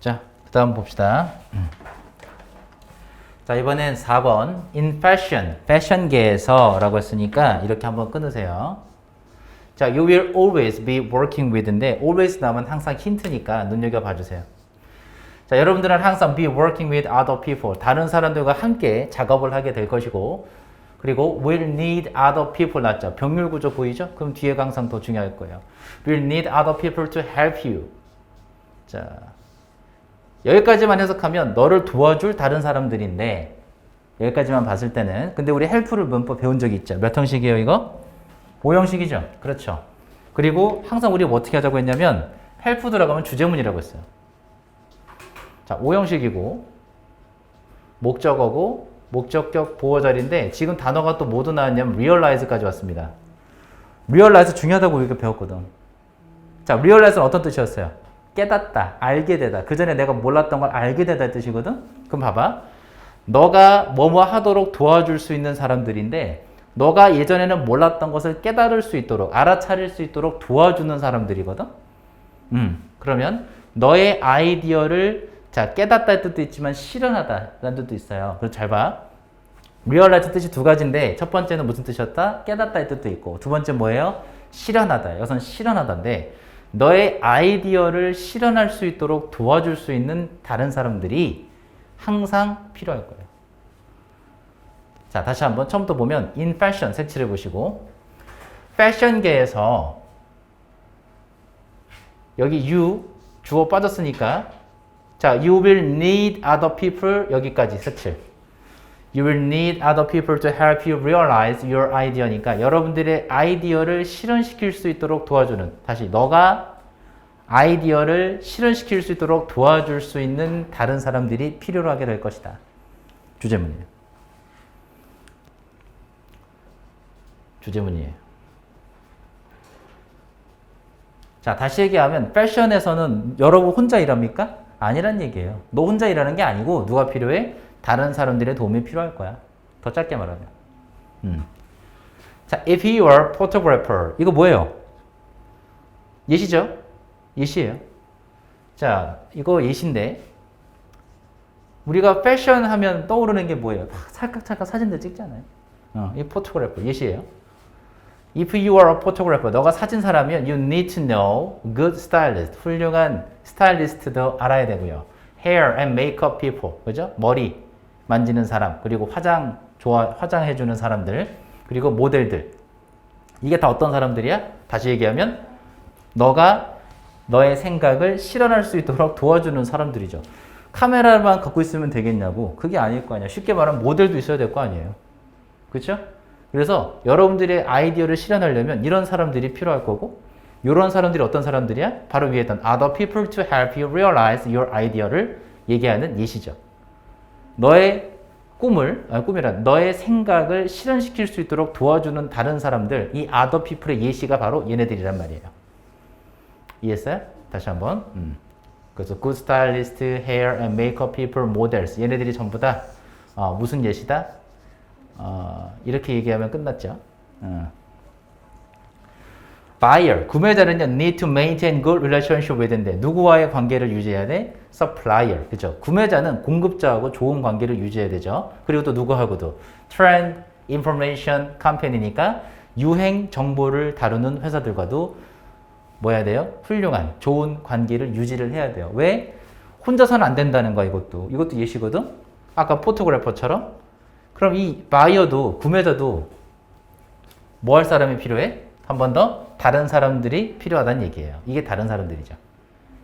자, 그 다음 봅시다. 자, 이번엔 4번. In fashion, 패션계에서 라고 했으니까 이렇게 한번 끊으세요. 자, you will always be working with인데 always 나오면 항상 힌트니까 눈여겨 봐 주세요. 자, 여러분들은 항상 be working with other people. 다른 사람들과 함께 작업을 하게 될 것이고 그리고 will need other people 났죠. 병률 구조 보이죠? 그럼 뒤에가 항상 더 중요할 거예요. will need other people to help you. 자, 여기까지만 해석하면 너를 도와줄 다른 사람들인데 여기까지만 봤을 때는 근데 우리 헬프를 문법 배운 적이 있죠. 몇 형식이에요 이거? 5형식이죠. 그렇죠. 그리고 항상 우리 뭐 어떻게 하자고 했냐면 헬프 들어가면 주제문이라고 했어요. 자, 5형식이고 목적어고 목적격 보호 자리인데 지금 단어가 또 모두 나왔냐면 realize까지 왔습니다. realize 중요하다고 우리가 배웠거든. 자, realize는 어떤 뜻이었어요? 깨닫다, 알게 되다. 그 전에 내가 몰랐던 걸 알게 되다 뜻이거든. 그럼 봐봐. 너가 뭐뭐 하도록 도와줄 수 있는 사람들인데 너가 예전에는 몰랐던 것을 깨달을 수 있도록 알아차릴 수 있도록 도와주는 사람들이거든. 음, 그러면 너의 아이디어를 자 깨닫다의 뜻도 있지만 실현하다라는 뜻도 있어요. 그래서 잘 봐. realize 뜻이 두 가지인데 첫 번째는 무슨 뜻이었다? 깨닫다의 뜻도 있고 두 번째 뭐예요? 실현하다. 여기서는 실현하다인데 너의 아이디어를 실현할 수 있도록 도와줄 수 있는 다른 사람들이 항상 필요할 거예요. 자, 다시 한번 처음부터 보면 in fashion 색칠해 보시고 패션계에서 여기 you 주어 빠졌으니까 자, you will need other people 여기까지 색칠. You will need other people to help you realize your idea니까 여러분들의 아이디어를 실현시킬 수 있도록 도와주는 다시 너가 아이디어를 실현시킬 수 있도록 도와줄 수 있는 다른 사람들이 필요로 하게 될 것이다. 주제문이에요. 주제문이에요. 자, 다시 얘기하면 패션에서는 여러분 혼자 일합니까? 아니란 얘기예요. 너 혼자 일하는 게 아니고 누가 필요해? 다른 사람들의 도움이 필요할 거야. 더 짧게 말하면. 음. 자, if you are photographer. 이거 뭐예요? 예시죠? 예시예요. 자, 이거 예시인데 우리가 패션 하면 떠오르는 게 뭐예요? 막 찰칵찰칵 사진들 찍잖아요. 어, 이 포토그래퍼 예시예요. If you are a photographer, 너가 사진 사라면 you need to know good stylist, 훌륭한 스타일리스트도 알아야 되고요. Hair and makeup people, 그죠? 머리 만지는 사람, 그리고 화장 좋아 화장해 주는 사람들, 그리고 모델들. 이게 다 어떤 사람들이야? 다시 얘기하면 너가 너의 생각을 실현할 수 있도록 도와주는 사람들이죠. 카메라만 갖고 있으면 되겠냐고? 그게 아닐 거 아니야. 쉽게 말하면 모델도 있어야 될 거 아니에요. 그렇죠? 그래서 여러분들의 아이디어를 실현하려면 이런 사람들이 필요할 거고 이런 사람들이 어떤 사람들이야? 바로 위에 있던 other people to help you realize your idea를 얘기하는 예시죠. 너의 꿈을, 아니 꿈이라 너의 생각을 실현시킬 수 있도록 도와주는 다른 사람들, 이 other people의 예시가 바로 얘네들이란 말이에요. 이해했어요? 다시 한번. 음. 그래서 good stylist, hair and makeup people, models 얘네들이 전부 다 어, 무슨 예시다? 어, 이렇게 얘기하면 끝났죠. 어. Buyer, 구매자는요, need to maintain good relationship with인데, 누구와의 관계를 유지해야 돼? supplier, 그죠? 구매자는 공급자하고 좋은 관계를 유지해야 되죠. 그리고 또 누구하고도 trend, information company니까 유행 정보를 다루는 회사들과도 뭐 해야 돼요? 훌륭한, 좋은 관계를 유지를 해야 돼요. 왜? 혼자서는 안 된다는 거야, 이것도. 이것도 예시거든? 아까 포토그래퍼처럼. 그럼 이 바이어도, 구매자도 뭐 할 사람이 필요해? 한 번 더 다른 사람들이 필요하다는 얘기예요. 이게 다른 사람들이죠.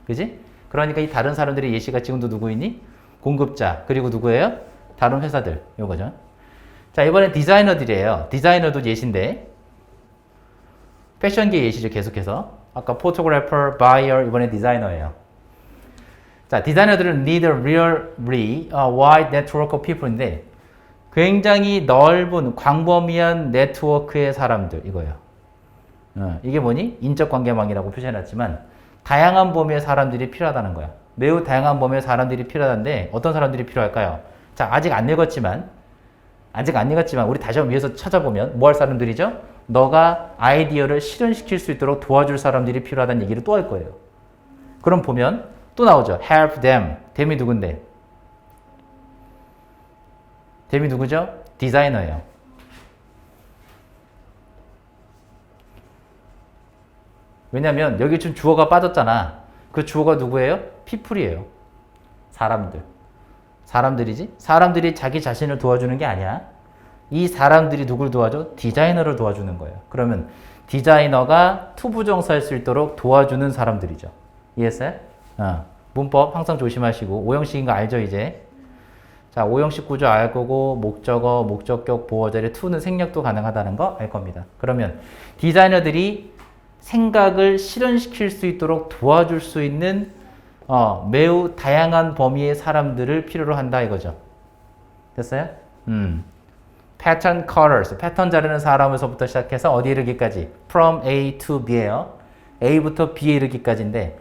그지? 그러니까 이 다른 사람들의 예시가 지금도 누구 있니? 공급자, 그리고 누구예요? 다른 회사들, 요거죠. 자, 이번엔 디자이너들이에요. 디자이너도 예시인데, 패션계 예시죠, 계속해서. 아까 포토그래퍼, 바이어, 이번에 디자이너예요. 자, 디자이너들은 need a really uh, wide network of people인데, 굉장히 넓은 광범위한 네트워크의 사람들, 이거예요. 어, 이게 뭐니? 인적 관계망이라고 표시해놨지만 다양한 범위의 사람들이 필요하다는 거야. 매우 다양한 범위의 사람들이 필요한데 어떤 사람들이 필요할까요? 자 아직 안 읽었지만 아직 안 읽었지만 우리 다시 한번 위에서 찾아보면 뭐 할 사람들이죠? 너가 아이디어를 실현시킬 수 있도록 도와줄 사람들이 필요하다는 얘기를 또 할 거예요. 그럼 보면 또 나오죠. help them. them이 누군데? them이 누구죠? 디자이너예요. 왜냐면 여기 지금 주어가 빠졌잖아. 그 주어가 누구예요? people이에요. 사람들. 사람들이지? 사람들이 자기 자신을 도와주는 게 아니야. 이 사람들이 누굴 도와줘? 디자이너를 도와주는 거예요. 그러면 디자이너가 투부정사일 수 있도록 도와주는 사람들이죠. 이해했어요? 어. 문법 항상 조심하시고 오형식인 거 알죠 이제? 자 오형식 구조 알 거고 목적어, 목적격, 보어자리 to는 생략도 가능하다는 거 알 겁니다. 그러면 디자이너들이 생각을 실현시킬 수 있도록 도와줄 수 있는 어, 매우 다양한 범위의 사람들을 필요로 한다 이거죠. 됐어요? 음. pattern cutters, 패턴 자르는 사람에서부터 시작해서 어디 이르기까지 from A to B예요. A부터 B에 이르기까지인데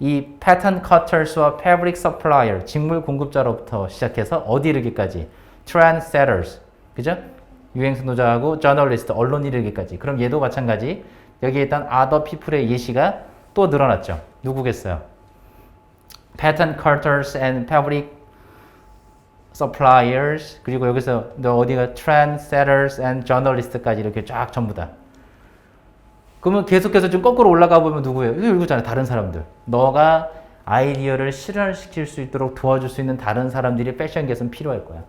이 pattern cutters와 fabric supplier, 직물 공급자로부터 시작해서 어디 이르기까지 trendsetters, 그죠? 노자하고 journalist, 언론 이르기까지. 그럼 얘도 마찬가지. 여기에 있던 other people의 예시가 또 늘어났죠. 누구겠어요? pattern cutters and fabric suppliers 그리고 여기서 너 어디가 trendsetters and journalist까지 이렇게 쫙 전부 다. 그러면 계속해서 좀 거꾸로 올라가 보면 누구예요? 이거 이거잖아요. 다른 사람들. 너가 아이디어를 실현시킬 수 있도록 도와줄 수 있는 다른 사람들이 패션계에서는 필요할 거야.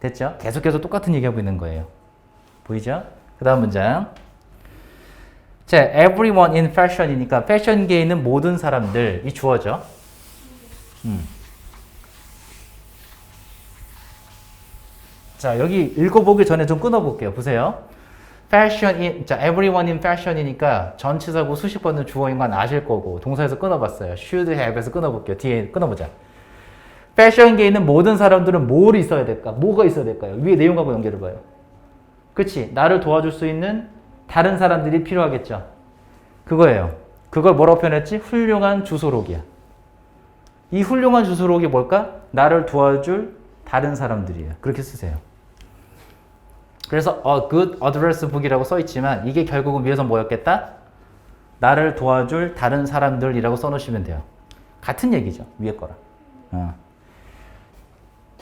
됐죠? 계속해서 똑같은 얘기하고 있는 거예요. 보이죠? 그 다음 문장. 자, everyone in fashion이니까 패션계에 있는 모든 사람들 이 주어죠. 음. 자, 여기 읽어보기 전에 좀 끊어볼게요. 보세요. fashion in, 자, everyone in fashion이니까 전치사고 수십 번은 주어인 건 아실 거고 동사에서 끊어봤어요. should have에서 끊어볼게요. 뒤에 끊어보자. 패션계에 있는 모든 사람들은 뭘 있어야 될까? 뭐가 있어야 될까요? 위에 내용하고 연결해봐요. 그치? 나를 도와줄 수 있는 다른 사람들이 필요하겠죠. 그거예요. 그걸 뭐라고 표현했지? 훌륭한 주소록이야. 이 훌륭한 주소록이 뭘까? 나를 도와줄 다른 사람들이에요. 그렇게 쓰세요. 그래서 a good address book이라고 써 있지만 이게 결국은 위에서 뭐였겠다? 나를 도와줄 다른 사람들이라고 써놓으시면 돼요. 같은 얘기죠. 위에 거랑. 어.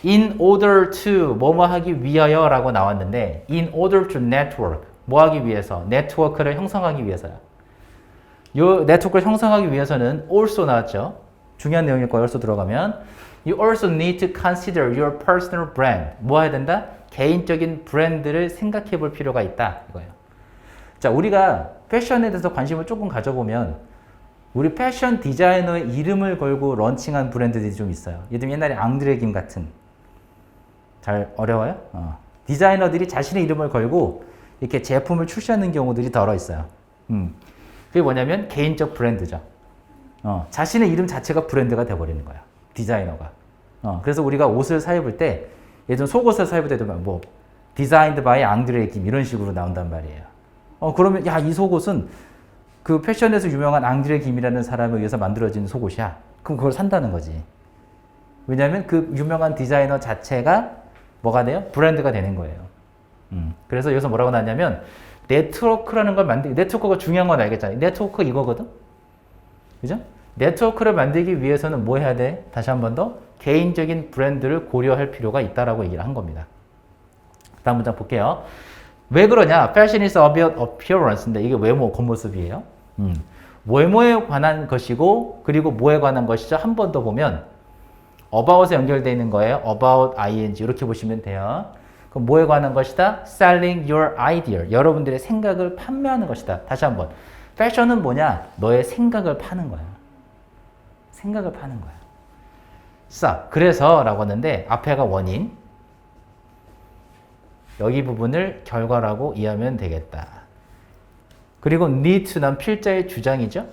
In order to 뭐뭐 하기 위하여 라고 나왔는데 in order to network 뭐 하기 위해서 네트워크를 형성하기 위해서야. 요 네트워크를 형성하기 위해서는 also 나왔죠. 중요한 내용일 거예요. also 들어가면 you also need to consider your personal brand. 뭐 해야 된다? 개인적인 브랜드를 생각해 볼 필요가 있다. 이거예요. 자, 우리가 패션에 대해서 관심을 조금 가져보면 우리 패션 디자이너의 이름을 걸고 런칭한 브랜드들이 좀 있어요. 예를 들면 옛날에 앙드레 김 같은 잘 어려워요? 어. 디자이너들이 자신의 이름을 걸고 이렇게 제품을 출시하는 경우들이 덜어 있어요. 음. 그게 뭐냐면 개인적 브랜드죠. 어. 자신의 이름 자체가 브랜드가 돼버리는 거야. 디자이너가. 어. 그래서 우리가 옷을 사 입을 때 예전 속옷을 사 입을 때도 뭐 디자인드 바이 앙드레 김 이런 식으로 나온단 말이에요. 어 그러면 야 이 속옷은 그 패션에서 유명한 앙드레 김이라는 사람에 의해서 만들어진 속옷이야. 그럼 그걸 산다는 거지. 왜냐하면 그 유명한 디자이너 자체가 뭐가 돼요? 브랜드가 되는 거예요. 음, 그래서 여기서 뭐라고 나왔냐면 네트워크라는 걸 만들기 네트워크가 중요한 건 알겠잖아요. 네트워크 이거거든. 그죠? 네트워크를 만들기 위해서는 뭐 해야 돼? 다시 한 번 더 개인적인 브랜드를 고려할 필요가 있다라고 얘기를 한 겁니다. 다음 문장 볼게요. 왜 그러냐? Fashion is about appearance인데 이게 외모, 겉모습이에요. 음. 외모에 관한 것이고 그리고 뭐에 관한 것이죠? 한 번 더 보면 about에 연결되어 있는 거예요. about ing 이렇게 보시면 돼요. 그럼 뭐에 관한 것이다? selling your idea. 여러분들의 생각을 판매하는 것이다. 다시 한번. 패션은 뭐냐? 너의 생각을 파는 거야. 생각을 파는 거야. 자, 그래서 라고 하는데 앞에가 원인, 여기 부분을 결과라고 이해하면 되겠다. 그리고 need to는 필자의 주장이죠.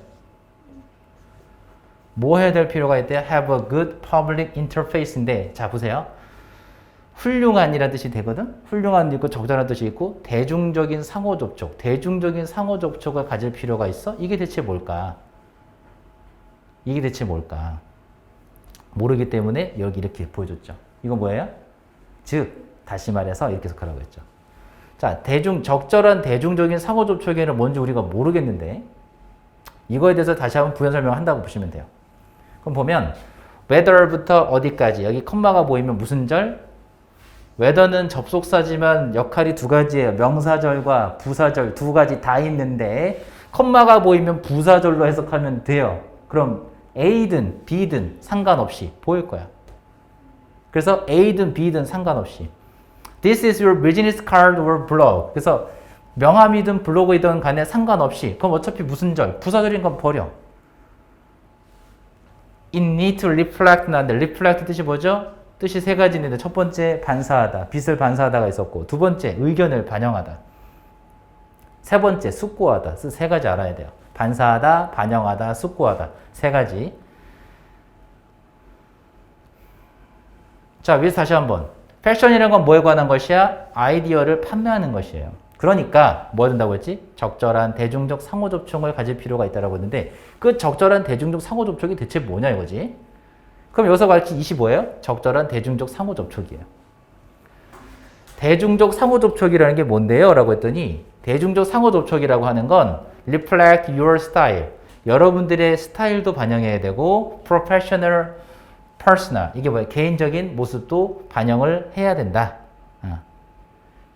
뭐 해야 될 필요가 있대? have a good public interface인데 자 보세요. 훌륭한이라는 뜻이 되거든. 훌륭한 있고 적절한 뜻이 있고 대중적인 상호 접촉, 대중적인 상호 접촉을 가질 필요가 있어. 이게 대체 뭘까? 이게 대체 뭘까? 모르기 때문에 여기 이렇게 보여줬죠. 이건 뭐예요? 즉 다시 말해서 이렇게 해석하라고 했죠. 자, 대중 적절한 대중적인 상호 접촉에는 뭔지 우리가 모르겠는데 이거에 대해서 다시 한번 부연 설명한다고 보시면 돼요. 그럼 보면 whether부터 어디까지 여기 컴마가 보이면 무슨 절? Whether는 접속사지만 역할이 두 가지예요. 명사절과 부사절 두 가지 다 있는데 컴마가 보이면 부사절로 해석하면 돼요. 그럼 A든 B든 상관없이 보일 거야. 그래서 A든 B든 상관없이 This is your business card or blog. 그래서 명함이든 블로그이든 간에 상관없이 그럼 어차피 무슨 절? 부사절인 건 버려. It need to reflect 나는데 reflect 뜻이 뭐죠? 뜻이 세 가지 있는데 첫 번째 반사하다, 빛을 반사하다가 있었고 두 번째 의견을 반영하다. 세 번째 숙고하다. 그세 가지 알아야 돼요. 반사하다, 반영하다, 숙고하다. 세 가지. 자, 위에서 다시 한번. 패션이라는 건 뭐에 관한 것이야? 아이디어를 판매하는 것이에요. 그러니까 뭐 된다고 했지? 적절한 대중적 상호 접촉을 가질 필요가 있다라고 했는데 그 적절한 대중적 상호 접촉이 대체 뭐냐 이거지? 그럼 여기서 가르친 이시 뭐예요? 적절한 대중적 상호 접촉이에요. 대중적 상호 접촉이라는 게 뭔데요? 라고 했더니 대중적 상호 접촉이라고 하는 건 reflect your style. 여러분들의 스타일도 반영해야 되고 professional, personal. 이게 뭐야? 개인적인 모습도 반영을 해야 된다. 어.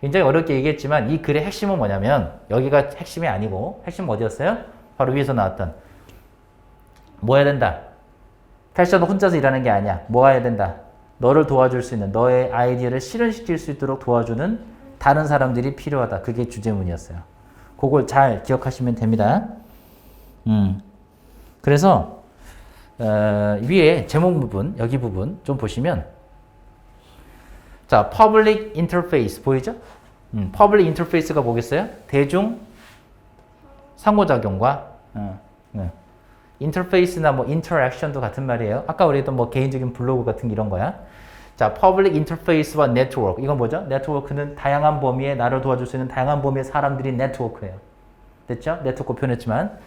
굉장히 어렵게 얘기했지만 이 글의 핵심은 뭐냐면 여기가 핵심이 아니고 핵심 어디였어요? 바로 위에서 나왔던 뭐 해야 된다? 패션은 혼자서 일하는 게 아니야. 뭐 해야 된다? 너를 도와줄 수 있는 너의 아이디어를 실현시킬 수 있도록 도와주는 다른 사람들이 필요하다. 그게 주제문이었어요. 그걸 잘 기억하시면 됩니다. 음. 그래서 어, 위에 제목 부분 여기 부분 좀 보시면 자, public interface 보이죠? 음, public interface가 뭐겠어요? 대중 상호작용과 어, 네. 인터페이스나 뭐 인터랙션도 같은 말이에요. 아까 우리 했던 뭐 개인적인 블로그 같은 이런 거야. 자, 퍼블릭 인터페이스와 네트워크. 이건 뭐죠? 네트워크는 다양한 범위에 나를 도와줄 수 있는 다양한 범위의 사람들이 네트워크예요. 됐죠? 네트워크 표현했지만.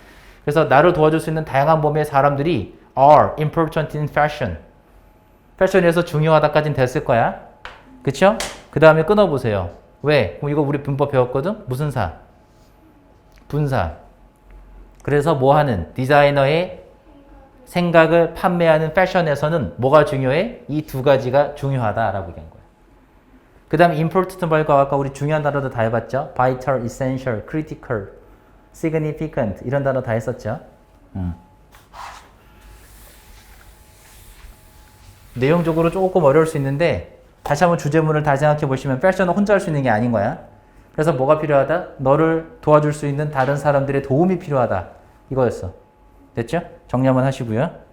그래서 나를 도와줄 수 있는 다양한 범위의 사람들이 are important in fashion. 패션에서 중요하다까지는 됐을 거야. 그쵸? 그 다음에 끊어보세요. 왜? 그럼 이거 우리 문법 배웠거든? 무슨 사? 분사. 그래서 뭐 하는? 디자이너의 생각을 판매하는 패션에서는 뭐가 중요해? 이 두 가지가 중요하다라고 얘기한 거예요. 그 다음에 important 말고 아까 우리 중요한 단어도 다 해봤죠? vital, essential, critical, significant 이런 단어 다 했었죠? 음. 내용적으로 조금 어려울 수 있는데 다시 한번 주제문을 다시 생각해 보시면 패션은 혼자 할 수 있는 게 아닌 거야. 그래서 뭐가 필요하다? 너를 도와줄 수 있는 다른 사람들의 도움이 필요하다. 이거였어. 됐죠? 정리 한번 하시고요.